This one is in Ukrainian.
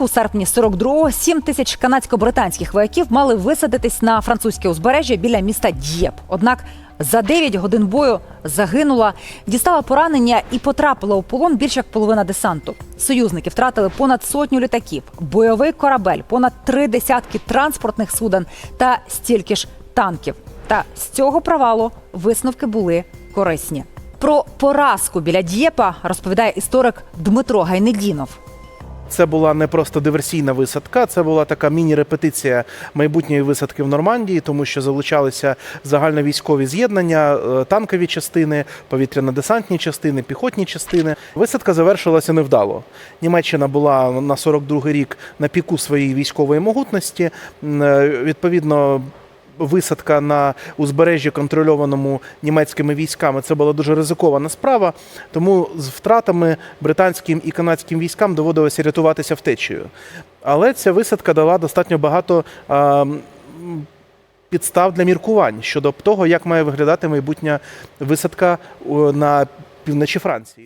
У серпні 42-го 7 тисяч канадсько-британських вояків мали висадитись на французьке узбережжя біля міста Д'єп. Однак за 9 годин бою загинула, дістала поранення і потрапила у полон більш як половина десанту. Союзники втратили понад сотню літаків, бойовий корабель, понад три десятки транспортних суден та стільки ж танків. Та з цього провалу висновки були корисні. Про поразку біля Д'єпа розповідає історик Дмитро Гайнедінов. Це була не просто диверсійна висадка, це була така міні-репетиція майбутньої висадки в Нормандії, тому що залучалися загальновійськові з'єднання, е, танкові частини, повітряно-десантні частини, піхотні частини. Висадка завершилася невдало. Німеччина була на 42-й рік на піку своєї військової могутності. Е, Відповідно. Висадка на узбережжі, контрольованому німецькими військами, це була дуже ризикована справа. Тому з втратами британським і канадським військам доводилося рятуватися втечею. Але ця висадка дала достатньо багато а, підстав для міркувань щодо того, як має виглядати майбутня висадка на півночі Франції.